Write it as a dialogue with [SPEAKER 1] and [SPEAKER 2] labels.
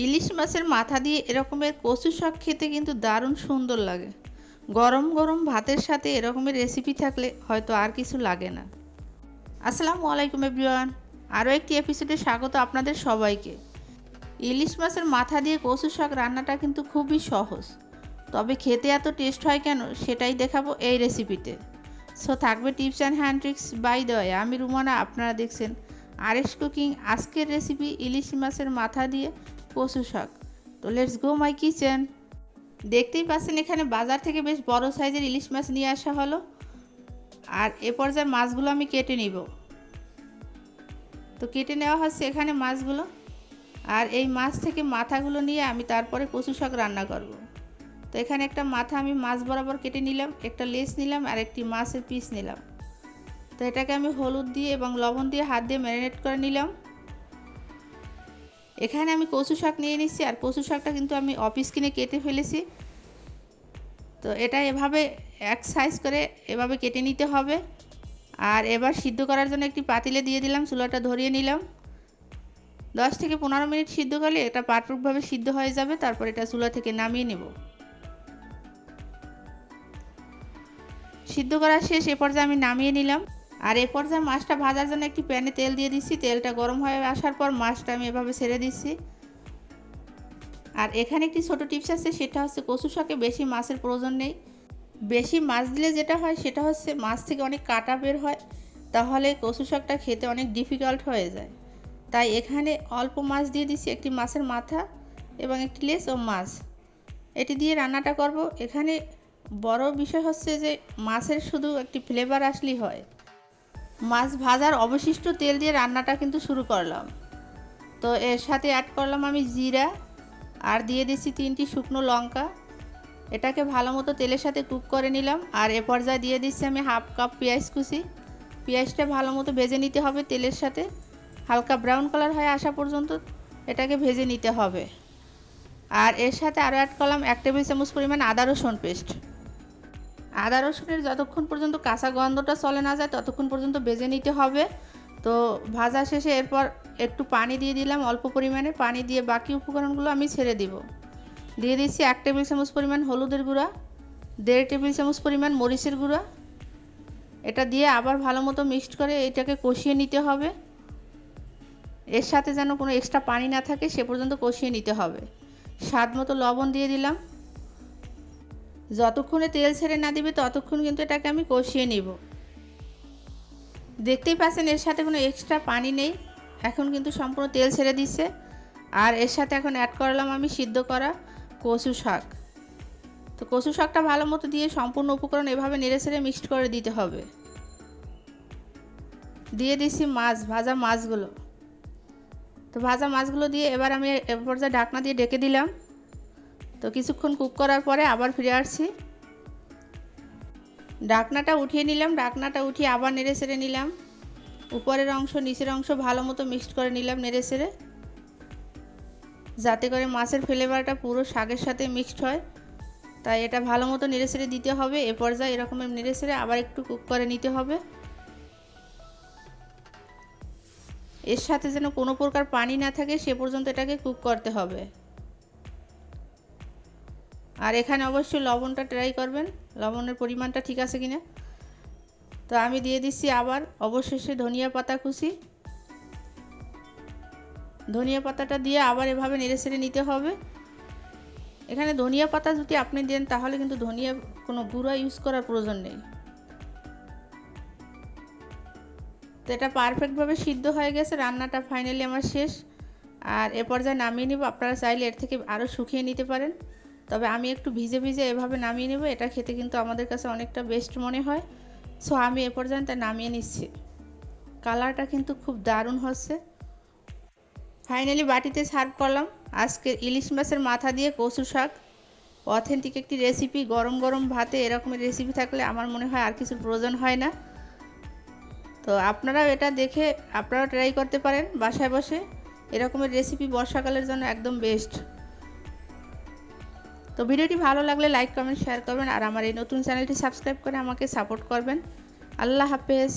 [SPEAKER 1] ইলিশ মাছের মাথা দিয়ে এরকমের কচু শাক খেতে কিন্তু দারুণ সুন্দর লাগে। গরম গরম ভাতের সাথে এরকমের রেসিপি থাকলে হয়তো আর কিছু লাগে না। আসসালামু আলাইকুম এভরিওয়ান আরও একটি এপিসোডে স্বাগত আপনাদের সবাইকে। ইলিশ মাছের মাথা দিয়ে কচু শাক রান্নাটা কিন্তু খুবই সহজ। তবে খেতে এত টেস্ট হয় কেন সেটাই দেখাবো এই রেসিপিতে সো থাকবে টিপস অ্যান্ড হ্যান্ড ট্রিক্স বাই দেওয়ায় আমি রুমানা, আপনারা দেখছেন আর এস কুকিং আজকের রেসিপি ইলিশ মাছের মাথা দিয়ে কচু শাক। তো লেটস গো মাই কিচেন দেখতেই পাচ্ছেন এখানে বাজার থেকে বেশ বড় সাইজের ইলিশ মাছ নিয়ে আসা হলো। আর এ পর্যায়ে মাছগুলো আমি কেটে নিব। তো কেটে নেওয়া হচ্ছে এখানে মাছগুলো। আর এই মাছ থেকে মাথাগুলো নিয়ে আমি তারপরে কচু শাক রান্না করব। তো এখানে একটা মাথা আমি মাছ বরাবর কেটে নিলাম, একটা লেস নিলাম আর একটি মাছের পিস নিলাম। তো এটাকে আমি হলুদ দিয়ে এবং লবণ দিয়ে হাত দিয়ে ম্যারিনেট করে নিলাম। এখানে আমি কচু শাক নিয়ে নিচ্ছি আর কচু শাকটা কিন্তু আমি অফিস কিনে কেটে ফেলেছি। তো এটা এভাবে এক সাইজ করে এভাবে কেটে নিতে হবে। আর এবার সিদ্ধ করার জন্য একটি পাতিলে দিয়ে দিলাম, চুলাটা ধরিয়ে নিলাম। দশ থেকে পনেরো মিনিট সিদ্ধ করলে এটা পাটরুকভাবে সিদ্ধ হয়ে যাবে, তারপর এটা চুলা থেকে নামিয়ে নেব। সিদ্ধ করা শেষ, এ পর্যায়ে আমি নামিয়ে নিলাম। আর এ পর্যায়ে মাছটা ভাজার জন্য একটি প্যানে তেল দিয়ে দিচ্ছি, তেলটা গরম হয়ে আসার পর মাছটা আমি এভাবে ছেড়ে দিচ্ছি। আর এখানে একটি ছোট টিপস আছে, সেটা হচ্ছে কচু শাকে বেশি মাছের প্রয়োজন নেই। বেশি মাছ দিলে যেটা হয়, সেটা হচ্ছে মাছ থেকে অনেক কাটা বের হয়, তাহলে কচু শাকটা খেতে অনেক ডিফিকাল্ট হয়ে যায়। তাই এখানে অল্প মাছ দিয়ে দিচ্ছি একটি মাছের মাথা এবং একটি লেস ও মাছ। এটি দিয়ে রান্নাটা করব। এখানে বড় বিষয় হচ্ছে যে মাছের শুধু একটি ফ্লেভার আসলেই হয়। মাছ ভাজার অবশিষ্ট তেল দিয়ে রান্নাটা কিন্তু শুরু করলাম। তো এর সাথে অ্যাড করলাম আমি জিরা আর দিয়ে দিচ্ছি তিনটি শুকনো লঙ্কা। এটাকে ভালো মতো তেলের সাথে কুক করে নিলাম আর এ পর্যায়ে দিয়ে দিচ্ছি আমি হাফ কাপ পেঁয়াজ কুচি। পেঁয়াজটা ভালো মতো ভেজে নিতে হবে তেলের সাথে। হালকা ব্রাউন কালার হয়ে আসা পর্যন্ত এটাকে ভেজে নিতে হবে। আর এর সাথে আরও অ্যাড করলাম এক টেবিল চামচ পরিমাণ আদা রসুন পেস্ট আদা রসুনের যতক্ষণ পর্যন্ত কাঁচা গন্ধটা চলে না যায়, ততক্ষণ পর্যন্ত বেজে নিতে হবে। তো ভাজা শেষে এরপর একটু পানি দিয়ে দিলাম, অল্প পরিমাণে পানি দিয়ে বাকি উপকরণগুলো আমি ছেড়ে দিব। দিয়ে দিচ্ছি এক টেবিল চামচ পরিমাণ হলুদের গুঁড়া, দেড় টেবিল চামচ পরিমাণ মরিচের গুঁড়া। এটা দিয়ে আবার ভালো মতো মিক্সড করে এটাকে কষিয়ে নিতে হবে। এর সাথে যেন কোনো এক্সট্রা পানি না থাকে, সে পর্যন্ত কষিয়ে নিতে হবে। স্বাদ মতো লবণ দিয়ে দিলাম। যতক্ষণে তেল ছেড়ে না দিবে, ততক্ষণ কিন্তু এটাকে আমি কষিয়ে নিব। দেখতেই পাচ্ছেন, এর সাথে কোনো এক্সট্রা পানি নেই। এখন কিন্তু সম্পূর্ণ তেল ছেড়ে দিচ্ছে। আর এর সাথে এখন অ্যাড করলাম আমি সিদ্ধ করা কচু শাক। তো কচু শাকটা ভালো মতো দিয়ে সম্পূর্ণ উপকরণ এভাবে নেড়ে ছেড়ে মিক্সড করে দিতে হবে। দিয়ে দিচ্ছি মাছ, ভাজা মাছগুলো। তো ভাজা মাছগুলো দিয়ে এবার আমি এ পর্যায়ে ঢাকনা দিয়ে ডেকে দিলাম। তো কিছুক্ষণ কুক করার পরে আবার ফিরে আসছি। ডাকনাটা উঠিয়ে নিলাম, ডাকনাটা উঠিয়ে আবার নেড়ে ছেড়ে নিলাম। উপরের অংশ, নিচের অংশ ভালো মতো মিক্সড করে নিলাম নেড়ে ছেড়ে। যাতে করে মাছের ফ্লেভারটা পুরো শাকের সাথে মিক্সড হয়। তাই এটা ভালো মতো নেড়ে ছেড়ে দিতে হবে। এ পর্যায়ে এরকমের নেড়ে ছেড়ে আবার একটু কুক করে নিতে হবে। এর সাথে যেন কোনো প্রকার পানি না থাকে, সে পর্যন্ত এটাকে কুক করতে হবে। আর এখানে অবশ্যই লবণটা ট্রাই করবেন। লবণের পরিমাণটা ঠিক আছে কিনা? তো আমি দিয়ে দিচ্ছি আবার, অবশেষে ধনিয়া পাতা কুচি। ধনিয়া পাতাটা দিয়ে আবার এভাবে নেড়ে ছেড়ে নিতে হবে। এখানে ধনিয়া পাতা যদি আপনি দেন, তাহলে কিন্তু ধনিয়া কোনো গুঁড়া ইউজ করার প্রয়োজন নেই। তো এটা পারফেক্টভাবে সিদ্ধ হয়ে গেছে, রান্নাটা ফাইনালি আমার শেষ। আর এ পর্যায়ে নামিয়ে নিব, আপনারা চাইলে এর থেকে আরও শুকিয়ে নিতে পারেন। তবে আমি একটু ভিজে ভিজে এভাবে নামিয়ে নেব, এটা খেতে কিন্তু আমাদের কাছে অনেকটা বেস্ট মনে হয়। সো আমি এ পর্যন্ত নামিয়ে নিচ্ছি। কালারটা কিন্তু খুব দারুণ হচ্ছে। ফাইনালি বাটিতে সার্ভ করলাম। আজকে ইলিশ মাছের মাথা দিয়ে কচু শাক। অথেন্টিক একটি রেসিপি গরম গরম ভাতে এরকমের রেসিপি থাকলে আমার মনে হয় আর কিছু প্রয়োজন হয় না। তো আপনারাও এটা দেখে, আপনারাও ট্রাই করতে পারেন বাসায় বসে। এরকমের রেসিপি বর্ষাকালের জন্য একদম বেস্ট তো ভিডিওটি ভালো লাগলে লাইক, কমেন্ট শেয়ার করবেন আর আমার এই নতুন চ্যানেলটি সাবস্ক্রাইব করে আমাকে সাপোর্ট করবেন। আল্লাহ হাফেজ।